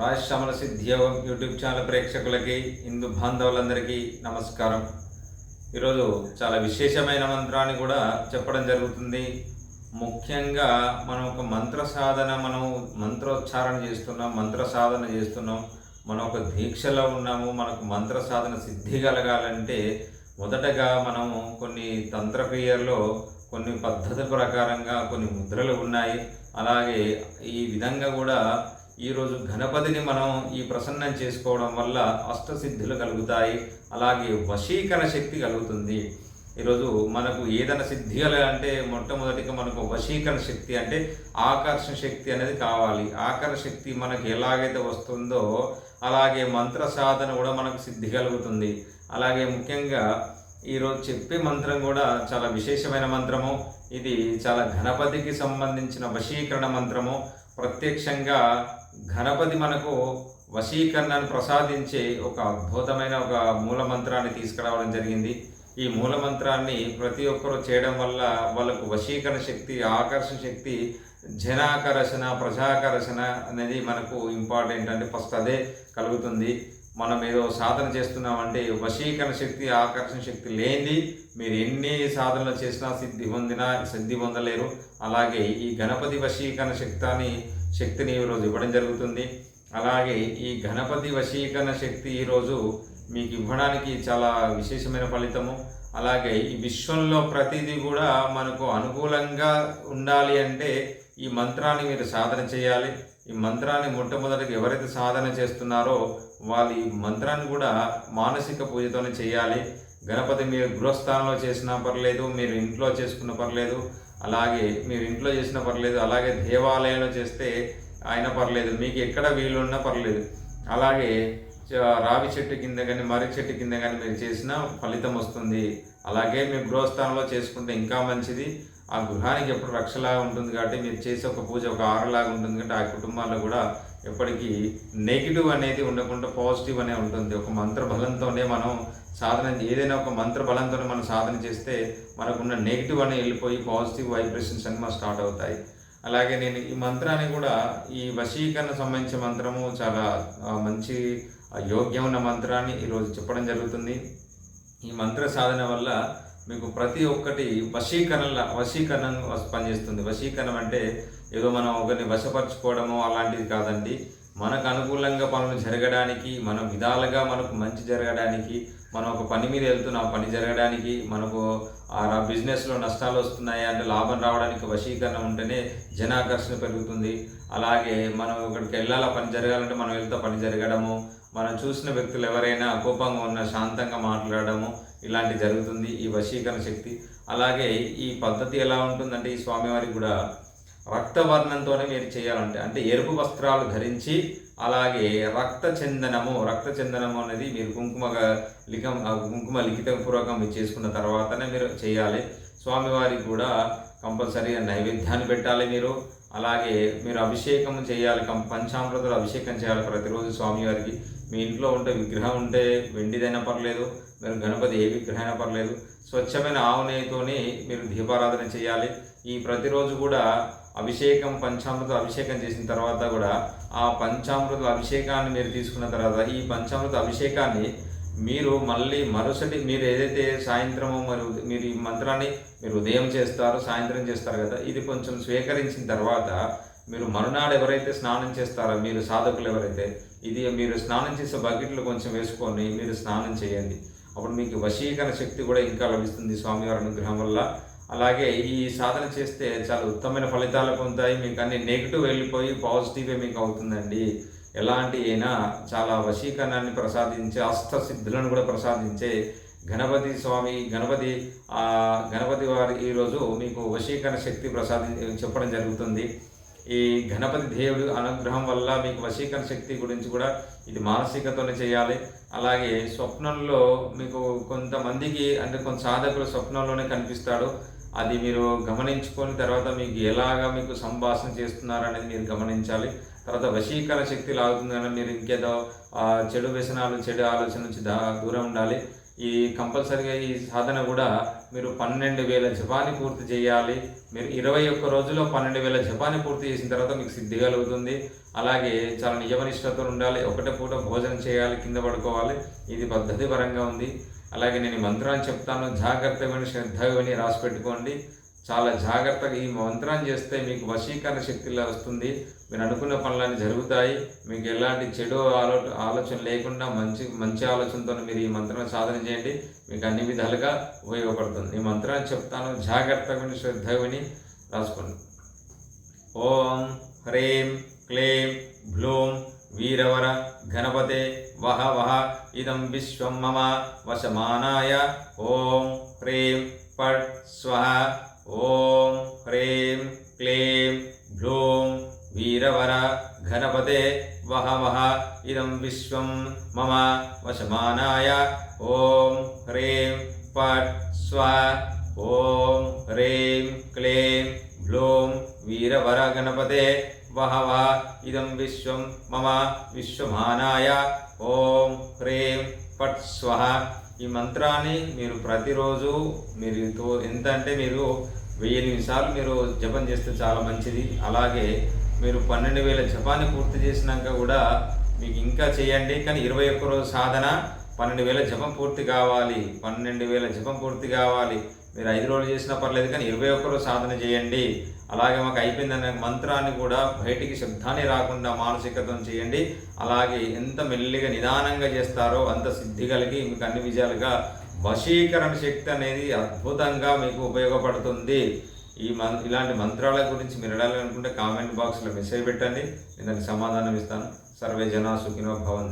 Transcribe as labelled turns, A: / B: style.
A: Rajashyamala సిద్ధియోగం YouTube channel ప్రేక్షకులకి హిందూ బాంధవులందరికీ నమస్కారం. ఈరోజు చాలా విశేషమైన మంత్రాన్ని కూడా చెప్పడం జరుగుతుంది. ముఖ్యంగా మనం ఒక మంత్ర సాధన మనం మంత్రోచ్చారణ చేస్తున్నాం మంత్ర సాధన చేస్తున్నాం. మనం ఒక దీక్షలో ఉన్నాము మనకు మంత్ర సాధన సిద్ధి కలగాలంటే మొదటగా మనము కొన్ని తంత్రక్రియల్లో కొన్ని పద్ధతుల ప్రకారంగా కొన్ని ముద్రలు ఉన్నాయి. అలాగే ఈ విధంగా కూడా ఈరోజు గణపతిని మనం ఈ ప్రసన్నం చేసుకోవడం వల్ల అష్టసిద్ధులు కలుగుతాయి అలాగే వశీకరణ శక్తి కలుగుతుంది. ఈరోజు మనకు ఏదైనా సిద్ధి అంటే మొట్టమొదటిగా మనకు వశీకరణ శక్తి అంటే ఆకర్షణ శక్తి అనేది కావాలి. ఆకర్షణ శక్తి మనకు ఎలాగైతే వస్తుందో అలాగే మంత్ర సాధన కూడా మనకు సిద్ధి కలుగుతుంది. అలాగే ముఖ్యంగా ఈరోజు చెప్పే మంత్రం కూడా చాలా విశేషమైన మంత్రము. ఇది చాలా గణపతికి సంబంధించిన వశీకరణ మంత్రము. ప్రత్యక్షంగా గణపతి మనకు వశీకరణను ప్రసాదించే ఒక అద్భుతమైన ఒక మూల మంత్రాన్ని తీసుకురావడం జరిగింది. ఈ మూలమంత్రాన్ని ప్రతి ఒక్కరూ చేయడం వల్ల వాళ్ళకు వశీకరణ శక్తి ఆకర్షణ శక్తి జనాకర్షణ ప్రజాకర్షణ అనేది మనకు ఇంపార్టెంట్ అంటే ఫస్ట్ అదే కలుగుతుంది. మనం ఏదో సాధన చేస్తున్నామంటే వశీకరణ శక్తి ఆకర్షణ శక్తి లేనిది మీరు ఎన్ని సాధనలు చేసినా సిద్ధి పొందినా సిద్ధి పొందలేరు. అలాగే ఈ గణపతి వశీకరణ శక్తిని శక్తిని ఈరోజు ఇవ్వడం జరుగుతుంది. అలాగే ఈ గణపతి వశీకరణ శక్తి ఈరోజు మీకు ఇవ్వడానికి చాలా విశేషమైన ఫలితము. అలాగే ఈ విశ్వంలో ప్రతిదీ కూడా మనకు అనుకూలంగా ఉండాలి అంటే ఈ మంత్రాన్ని మీరు సాధన చేయాలి. ఈ మంత్రాన్ని మొట్టమొదటిగా ఎవరైతే సాధన చేస్తున్నారో వాళ్ళు ఈ మంత్రాన్ని కూడా మానసిక పూజతోనే చేయాలి. గణపతి మీరు గృహస్థానంలో చేసినా పర్లేదు మీరు ఇంట్లో చేసుకున్న పర్లేదు అలాగే మీరు ఇంట్లో చేసినా పర్లేదు అలాగే దేవాలయంలో చేస్తే అయినా పర్లేదు మీకు ఎక్కడ వీలున్నా పర్లేదు. అలాగే రావి చెట్టు కింద కానీ మర్రి చెట్టు కింద కానీ మీరు చేసినా ఫలితం వస్తుంది. అలాగే మీ గృహస్థానంలో చేసుకుంటే ఇంకా మంచిది. ఆ గృహానికి ఎప్పుడు రక్షలాగా ఉంటుంది కాబట్టి మీరు చేసే ఒక పూజ ఒక ఆరలాగా ఉంటుంది కాబట్టి ఆ కుటుంబాల్లో కూడా ఎప్పటికీ నెగిటివ్ అనేది ఉండకుండా పాజిటివ్ అనే ఉంటుంది. ఒక మంత్ర బలంతోనే మనం సాధన ఏదైనా ఒక మంత్ర బలంతోనే మనం సాధన చేస్తే మనకున్న నెగిటివ్ అనే వెళ్ళిపోయి పాజిటివ్ వైబ్రేషన్స్ అన్ని మనం స్టార్ట్ అవుతాయి. అలాగే నేను ఈ మంత్రాన్ని కూడా ఈ వశీకరణ సంబంధించిన మంత్రము చాలా మంచి యోగ్యమైన యోగ్యం ఉన్న మంత్రాన్ని ఈరోజు చెప్పడం జరుగుతుంది. ఈ మంత్ర సాధన వల్ల మీకు ప్రతి ఒక్కటి వశీకరణ వశీకరణ పనిచేస్తుంది. వశీకరణం అంటే ఏదో మనం ఒకరిని వశపరచుకోవడము అలాంటిది కాదండి. మనకు అనుకూలంగా పనులు జరగడానికి మన విధాలుగా మనకు మంచి జరగడానికి మనం ఒక పని మీద వెళ్తున్న పని జరగడానికి మనకు ఆ బిజినెస్లో నష్టాలు వస్తున్నాయి అంటే లాభం రావడానికి వశీకరణ ఉంటేనే జనాకర్షణ పెరుగుతుంది. అలాగే మనం ఇక్కడికి వెళ్ళాలా పని జరగాలంటే మనం వెళ్తే పని జరగడము మనం చూసిన వ్యక్తులు ఎవరైనా కోపంగా ఉన్న శాంతంగా మాట్లాడడము ఇలాంటి జరుగుతుంది ఈ వశీకరణ శక్తి. అలాగే ఈ పద్ధతి ఎలా ఉంటుందంటే ఈ స్వామివారికి కూడా రక్తవర్ణంతోనే మీరు చేయాలంటే అంటే ఎరుపు వస్త్రాలు ధరించి అలాగే రక్త చందనము రక్త చందనము అనేది మీరు కుంకుమ లిఖం కుంకుమ లిఖితపూర్వకం పూర్వకం చేసుకున్న తర్వాతనే మీరు చేయాలి. స్వామివారికి కూడా కంపల్సరీ నైవేద్యాన్ని పెట్టాలి మీరు. అలాగే మీరు అభిషేకం చేయాలి కం- పంచామృతలు అభిషేకం చేయాలి ప్రతిరోజు స్వామివారికి. మీ ఇంట్లో ఉంటే విగ్రహం ఉంటే వెండిదైనా పర్లేదు మీరు గణపతి ఏ విగ్రహమైనా పర్లేదు. స్వచ్ఛమైన ఆవు నెయ్యితోని మీరు దీపారాధన చేయాలి. ఈ ప్రతిరోజు కూడా అభిషేకం పంచామృత అభిషేకం చేసిన తర్వాత కూడా ఆ పంచామృత అభిషేకాన్ని మీరు తీసుకున్న తర్వాత ఈ పంచామృత అభిషేకాన్ని మీరు మళ్ళీ మరుసటి మీరు ఏదైతే సాయంత్రము మరియు మీరు ఈ మంత్రాన్ని మీరు ఉదయం చేస్తారు సాయంత్రం చేస్తారు కదా ఇది కొంచెం స్వీకరించిన తర్వాత మీరు మరునాడు ఎవరైతే స్నానం చేస్తారో మీరు సాధకులు ఎవరైతే ఇది మీరు స్నానం చేసే బకెట్లు కొంచెం వేసుకొని మీరు స్నానం చేయండి. అప్పుడు మీకు వశీకరణ శక్తి కూడా ఇంకా లభిస్తుంది స్వామివారి అనుగ్రహం వల్ల. అలాగే ఈ సాధన చేస్తే చాలా ఉత్తమైన ఫలితాలు పొందుతాయి. మీకు అన్ని నెగిటివ్ వెళ్ళిపోయి పాజిటివే మీకు అవుతుందండి. ఎలాంటి అయినా చాలా వశీకరణాన్ని ప్రసాదించే అష్టసిద్ధులను కూడా ప్రసాదించే గణపతి స్వామి గణపతి గణపతి వారి ఈరోజు మీకు వశీకరణ శక్తి ప్రసాది చెప్పడం జరుగుతుంది. ఈ గణపతి దేవుడి అనుగ్రహం వల్ల మీకు వశీకరణ శక్తి గురించి కూడా ఇది మానసికతోనే చేయాలి. అలాగే స్వప్నంలో మీకు కొంతమందికి అంటే కొంత సాధకులు స్వప్నంలోనే కనిపిస్తాడు. అది మీరు గమనించుకొని తర్వాత మీకు ఎలాగా మీకు సంభాషణ చేస్తున్నారు అనేది మీరు గమనించాలి. తర్వాత వశీకరణ శక్తి లాగుతుంది కానీ మీరు ఇంకేదో చెడు వ్యసనాలు చెడు ఆలోచన నుంచి దా దూరం ఉండాలి. ఈ కంపల్సరీగా ఈ సాధన కూడా మీరు పన్నెండు వేల జపాన్ని పూర్తి చేయాలి. మీరు ఇరవై ఒక్క రోజుల్లో పన్నెండు వేల జపాన్ని పూర్తి చేసిన తర్వాత మీకు సిద్ధి కలుగుతుంది. అలాగే చాలా నియమనిష్టతో ఉండాలి. ఒకటే పూట భోజనం చేయాలి కింద పడుకోవాలి. ఇది పద్ధతి పరంగా ఉంది. అలాగే నేను మంత్రాన్ని చెప్తాను. జాగ్రత్తగా విని శ్రద్ధగా విని రాసి పెట్టుకోండి. చాలా జాగ్రత్తగా ఈ మంత్రాన్ని చేస్తే మీకు వశీకరణ శక్తిలా వస్తుంది. మీరు అనుకున్న పనులన్నీ జరుగుతాయి. మీకు ఎలాంటి చెడు ఆలో ఆలోచన లేకుండా మంచి మంచి ఆలోచనతో మీరు ఈ మంత్రాన్ని సాధన చేయండి. మీకు అన్ని విధాలుగా ఉపయోగపడుతుంది. ఈ మంత్రాన్ని చెప్తాను. జాగ్రత్తగా విని శ్రద్ధగా విని రాసుకోండి. ఓం హ్రీం క్లీం బ్లూం వీరవర గణపతే వహ వహ ఇదం విశ్వం మమ వశమానాయ. ఓం హ్రీం పట్ స్వ ఓం హ్రీం క్లీం భ్లూం వీరవర గణపతే వహ వహ ఇదం విశ్వం మమ వశమానాయ. ఓం హ్రీం పట్ స్వ ఓం హ్రీం క్లీం గ్లోం వీరవర గణపతే వహ ఇదం విశ్వం మమ విశ్వమానాయ ఓం హ్రేం పట్ స్వహ ఈ మంత్రాన్ని మీరు ప్రతిరోజు మీరు తో- ఎంత అంటే మీరు వెయ్యి నిమిషాలు మీరు జపం చేస్తే చాలా మంచిది. అలాగే మీరు పన్నెండు వేల జపాన్ని పూర్తి చేసినాక కూడా మీకు ఇంకా చేయండి. కానీ ఇరవై ఒక్క రోజు సాధన పన్నెండు వేల జపం పూర్తి కావాలి. పన్నెండు వేల జపం పూర్తి కావాలి. మీరు ఐదు రోజులు చేసినా పర్లేదు కానీ ఇరవై ఒక్కరు సాధన చేయండి. అలాగే మాకు అయిపోయిందనే మంత్రాన్ని కూడా బయటికి శబ్దాన్ని రాకుండా మానసికతం చేయండి. అలాగే ఎంత మెల్లిగా నిదానంగా చేస్తారో అంత సిద్ధి కలిగి మీకు అన్ని విజయాలుగా వశీకరణ శక్తి అనేది అద్భుతంగా మీకు ఉపయోగపడుతుంది. ఈ మం ఇలాంటి మంత్రాల గురించి మీరు అడగాలనుకుంటే కామెంట్ బాక్స్లో మెసేజ్ పెట్టండి. నేను దానికి సమాధానం ఇస్తాను. సర్వే జనా సుఖినో భవంతి.